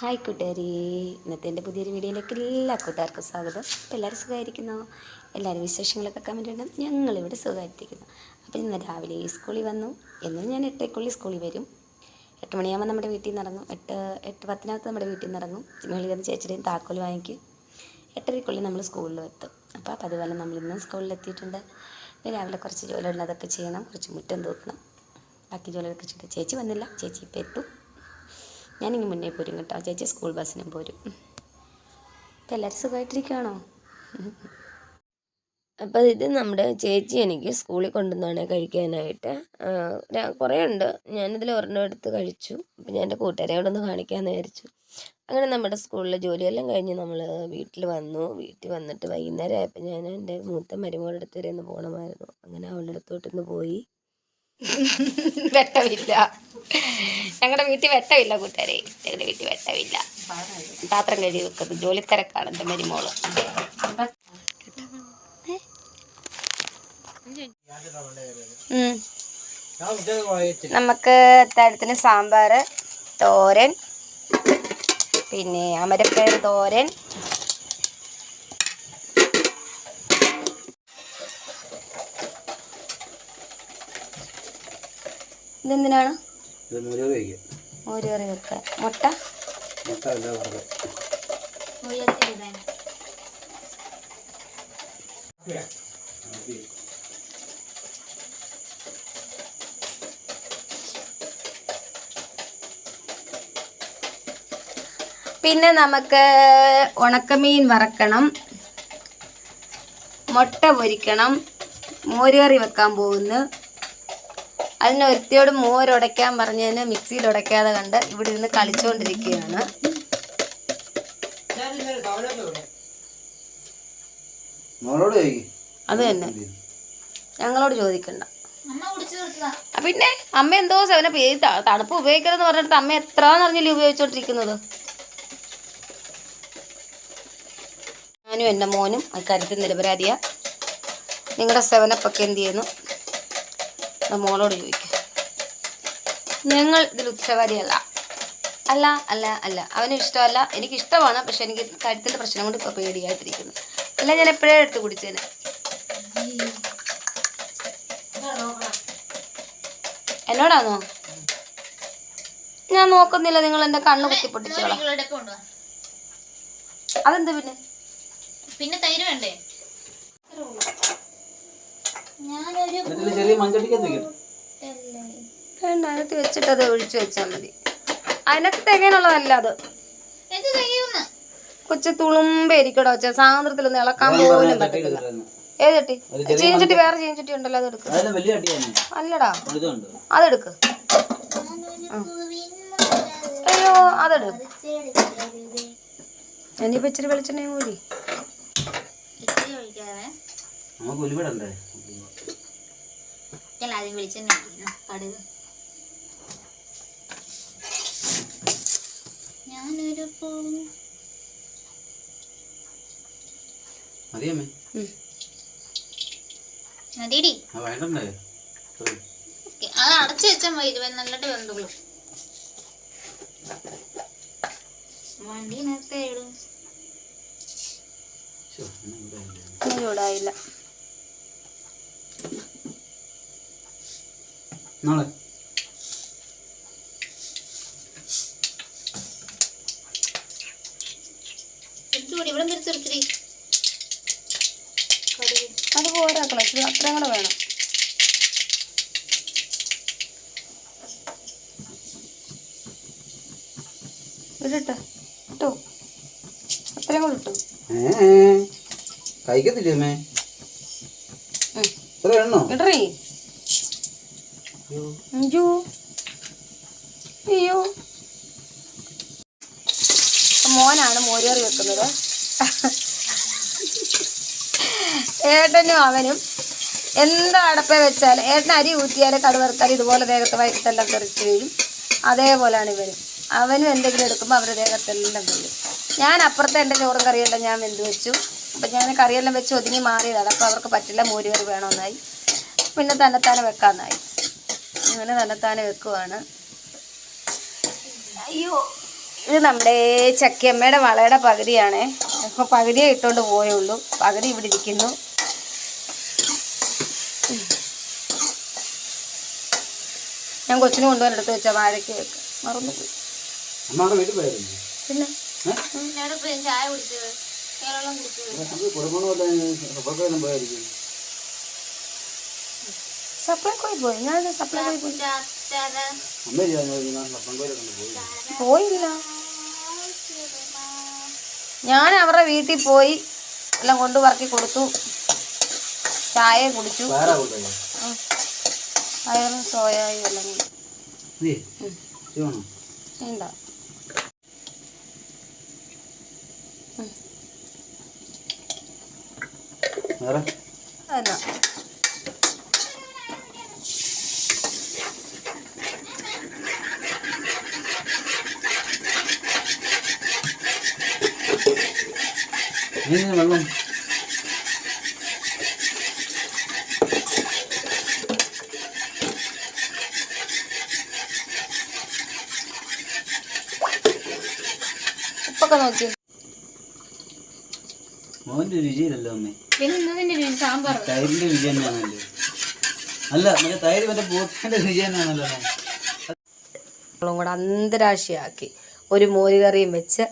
Hi കൂട്ടുകാരി. ഇന്നത്തെ എന്റെ പുതിയൊരു വീഡിയോയിലേക്ക് എല്ലാ കൂട്ടുകാർക്കും സ്വാഗതം. അപ്പോൾ എല്ലാവരും സുഖമായിരിക്കുന്നു? എല്ലാവരും വിശേഷങ്ങളൊക്കെ കമന്റ് ഇടും ഞങ്ങളിവിടെ സുഖമായിട്ടിരിക്കുന്നു. അപ്പോൾ ഇന്ന് രാവിലെ സ്കൂളിൽ വന്നു. എന്നും ഞാൻ എട്ടേക്കുള്ളിൽ സ്കൂളിൽ വരും. എട്ട് മണിയാകുമ്പോൾ നമ്മുടെ വീട്ടിൽ നിന്ന് ഇറങ്ങും. എട്ട് എട്ട് പത്തിനകത്ത് നമ്മുടെ വീട്ടിൽ നിന്ന് ഇറങ്ങും. ചിമ്മളി നിന്ന് ചേച്ചിയുടെയും താക്കോൽ വാങ്ങിക്കും. എട്ടരയ്ക്കുള്ളിൽ നമ്മൾ സ്കൂളിൽ എത്തും. അപ്പോൾ അതുപോലെ നമ്മൾ ഇന്നും ഇനി രാവിലെ കുറച്ച് ജോലി ഉള്ളതൊക്കെ ചെയ്യണം. കുറച്ച് മുറ്റം തൂക്കണം. ബാക്കി ജോലികളൊക്കെ ചെയ്യണം ചേച്ചി വന്നില്ല. ചേച്ചി ഇപ്പോൾ എത്തും. ഞാനിങ്ങ് മുന്നേ പോരും കേട്ടോ. ചേച്ചി സ്കൂൾ ബസ്സിനും പോരും. അപ്പം എല്ലാവരും സുഖമായിട്ടിരിക്കുകയാണോ അപ്പോൾ ഇത് നമ്മുടെ ചേച്ചി എനിക്ക് സ്കൂളിൽ കൊണ്ടുവന്നാണ് കഴിക്കാനായിട്ട്. കുറേ ഉണ്ട്. ഞാനിതിൽ ഒരെണ്ണം എടുത്ത് കഴിച്ചു. അപ്പം ഞാൻ എന്റെ കൂട്ടുകാരോടൊന്ന് കാണിക്കാമെന്ന് വിചാരിച്ചു. അങ്ങനെ നമ്മുടെ സ്കൂളിലെ ജോലിയെല്ലാം കഴിഞ്ഞ് നമ്മൾ വീട്ടിൽ വന്നു. വീട്ടിൽ വന്നിട്ട് വൈകുന്നേരം ആയപ്പോൾ ഞാൻ എന്റെ മൂത്ത മരുമകളുടെ അടുത്ത് വരെ ഒന്ന് പോകണമായിരുന്നു അങ്ങനെ അവളുടെ അടുത്തോട്ടൊന്ന് പോയി. വെട്ടമില്ല. ഞങ്ങളുടെ വീട്ടിൽ വെട്ടമില്ല കൂട്ടുകാരെ. ഞങ്ങളുടെ വീട്ടിൽ വെട്ടമില്ല. പാത്രം കഴുകി വെക്കുന്നത് ജോലി തിരക്കാണ് എന്റെ മരുമോൾ. നമുക്ക് അത്താഴത്തിന് സാമ്പാർ തോരൻ പിന്നെ അമരപ്പയർ തോരൻ. ഇതെന്തിനാണ്? ഇത് കറി മുട്ട? മുട്ട അല്ല പിന്നെ നമുക്ക് ഉണക്കമീൻ വറക്കണം. മുട്ട പൊരിക്കണം. മോരുകറി വെക്കാൻ പോകുന്നു. അതിന് ഒരുത്തിയോട് മോരുടയ്ക്കാൻ പറഞ്ഞതിന് മിക്സിയിൽ ഉടയ്ക്കാതെ കണ്ട് ഇവിടെ ഇരുന്ന് കളിച്ചുകൊണ്ടിരിക്കുകയാണ് അത് തന്നെ. ഞങ്ങളോട് ചോദിക്കണ്ട. പിന്നെ അമ്മ എന്തോ സെവന തണുപ്പ് ഉപയോഗിക്കരുതെന്ന് പറഞ്ഞിട്ട് അമ്മ എത്ര നിറഞ്ഞില്ല ഉപയോഗിച്ചോണ്ടിരിക്കുന്നത്? ഞാനും എന്റെ മോനും അക്കാര്യത്തിൽ നിരപരാധിയാ. നിങ്ങളുടെ സെവനപ്പൊക്കെ എന്ത് ചെയ്യുന്നു? മോളോട് ചോദിക്കും. ഞങ്ങൾ ഇതിൽ ഉത്തരവാദിയല്ല. അല്ല അല്ല അല്ല. അവന് ഇഷ്ടമല്ല. എനിക്ക് ഇഷ്ടമാണ് പക്ഷെ എനിക്ക് കാര്യത്തിന്റെ പ്രശ്നം കൊണ്ട് ഇപ്പോൾ പേടിയായിട്ടിരിക്കുന്നു. അല്ല ഞാൻ എപ്പോഴേ എടുത്ത് കുടിച്ചേനെ? എന്നോടാണോ? ഞാൻ നോക്കുന്നില്ല നിങ്ങൾ എന്റെ കണ്ണ് കുത്തി പൊട്ടിച്ചോളാം. അതെന്താ പിന്നെ? പിന്നെ തൈര് വേണ്ടേ? ചെറിയ മഞ്ചടിക്കത്ത് വെക്കണം വേണ്ട അതിനകത്ത് വെച്ചിട്ട് അത് ഒഴിച്ചു വെച്ചാൽ മതി. അതിനകത്ത് തികയാനുള്ളതല്ല അത്. കൊച്ചു തുളുമ്പായിരിക്കടോ വെച്ചാൽ സാന്ദ്രത്തിലൊന്നും ഇളക്കാൻ പോലും പറ്റത്തില്ല. ഏത് ചട്ടി? ചീഞ്ചട്ടി വേറെ ചീഞ്ചട്ടി ഉണ്ടല്ലോ അത് എടുക്ക്. അതെല്ലാം വലിയ അടിയാണ് അല്ലടാ. അതെടുക്ക്. അയ്യോ അതെടു. ഇനിയിപ്പോ ഇച്ചിരി വെളിച്ചെണ്ണയും കൂടി. നമുക്ക് ഉലുവിടണ്ടേ ആദ്യം വിളിച്ചെണ്ണ കടുക് ഞാനൊരു പൂ മതിയമ്മേ. മതിയടി. ഓക്കേ. അത് അടച്ചു വെച്ചാൽ മതി നല്ലിട്ട് വെന്തോളൂ. വണ്ടി നേരത്തെ ഇടും ചൂടായില്ല നാളെ. അത് പോരാക്കണം. ഇച്ചിരി അത്രയും കൂടെ വേണം. ഇട്ടോ. അത്രയും കൂടെ ഇട്ടു. കഴിക്കത്തില്ലേ. ഇത്ര വേണോ ഇടറി. അയ്യോ അയ്യോ മോനാണ് മോരുകറി വെക്കുന്നത്. ഏട്ടനും അവനും എന്താ അടപ്പ വെച്ചാൽ ഏട്ടൻ അരി ഊറ്റിയാൽ കടുവറുത്താൽ ഇതുപോലെ ദേഹത്ത് വയറ്റെല്ലാം തെറിച്ച് വീഴും. അതേപോലെയാണ് ഇവരും അവനും എന്തെങ്കിലും എടുക്കുമ്പോൾ അവരുടെ ദേഹത്തെല്ലാം വീഴും ഞാൻ അപ്പുറത്തെ എന്റെ ചോറും കറിയെല്ലാം ഞാൻ വെന്ത് വെച്ചു. അപ്പം ഞാൻ കറിയെല്ലാം വെച്ച് ഒതുങ്ങി മാറിയതാണ്. അപ്പോൾ അവർക്ക് പറ്റില്ല മോരുകറി വേണമെന്നായി. പിന്നെ തന്നെത്താനെ വെക്കാമെന്നായി. അങ്ങനെ തന്നെത്താനെ വെക്കുവാണ്. അയ്യോ. ഇത് നമ്മുടെ ചക്കിയമ്മയുടെ വളയുടെ പകുതിയാണേ. ഇപ്പോൾ പകുതിയെ ഇട്ടുകൊണ്ട് പോയുള്ളൂ പകുതി ഇവിടെ ഇരിക്കുന്നു. ഞാൻ കൊച്ചിനെ കൊണ്ടുപോകാൻ എടുത്ത് വെച്ച വാഴയ്ക്ക് വെക്കാം. മറന്നു പോയി. പിന്നെ? ചായ കുടിച്ചത്. കേരളം കുടിച്ചത്. പോയായിരിക്കും സപ്ലൈക്കോയി പോയി ഞാൻ സപ്ലൈക്കോയി പോയി ചാച്ചാ അമ്മ ഞാൻ സപ്പം കോയിലൊക്കെ പോയി പോയില്ല ഞാൻ അവരുടെ വീട്ടിൽ പോയി എല്ലാം കൊണ്ട് പറക്കി കൊടുത്തു ചായ കുടിച്ചു പയറും സോയായും എല്ലാം വേണ്ട വേറെ അതെന്നാ നീ ഇങ്ങനെ വെള്ളം ഉപ്പൊക്കെ നോക്കി. മോന്റെ രുചിയിലല്ലോ അമ്മേ? പിന്നെ ഇന്നതിന്റെ രുചി? സാമ്പാർ തൈരിന്റെ രുചി തന്നെയാണല്ലോ? അല്ല മറ്റേ തൈര് മറ്റേ പൂത്തിന്റെ രുചി തന്നെയാണല്ലോ. കൂടെ അന്തരാശിയാക്കി. ഒരു മോരുകറിയും വെച്ച്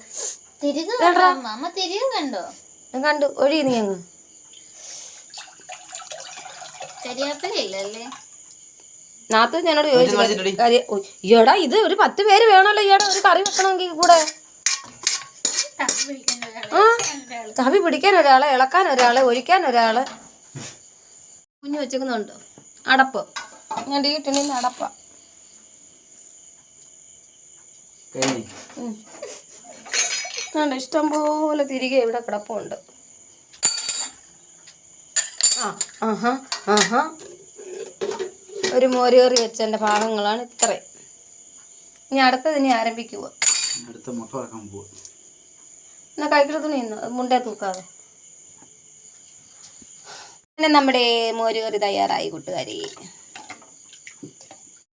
കണ്ടോ? ഒഴി നീ അങ്ങ്. നാത്തു ഞാനോട്. ചോദിച്ചു ഇത് ഒരു പത്ത് പേര് വേണമല്ലോ ഈയുടെ ഒരു കറി വെക്കണമെങ്കിൽ കൂടെ. ആ? തവി പിടിക്കാൻ ഒരാളെ ഇളക്കാൻ ഒരാളെ ഒഴിക്കാൻ ഒരാൾ. കുഞ്ഞു വെച്ചേക്കുന്നുണ്ട്. അടപ്പ്. ഞാൻ വീട്ടിൽ അടപ്പ. ഉണ്ട് ഇഷ്ടം പോലെ തിരികെ ഇവിടെ കിടപ്പുണ്ട്. ആ ആഹാ ആഹാ. ഒരു മോരുകറി വെച്ചതിന്റെ ഭാഗങ്ങളാണ് ഇത്രയും. ഇനി അടുത്തത് ഇനി ആരംഭിക്കുക അടുത്ത മുട്ട വറക്കാൻ പോവാ. എന്നാ കൈക്കിട തുണി ഇന്ന് മുണ്ടേ തൂക്കാതെ. പിന്നെ നമ്മുടെ മോരുകറി തയ്യാറായി കൂട്ടുകാരി.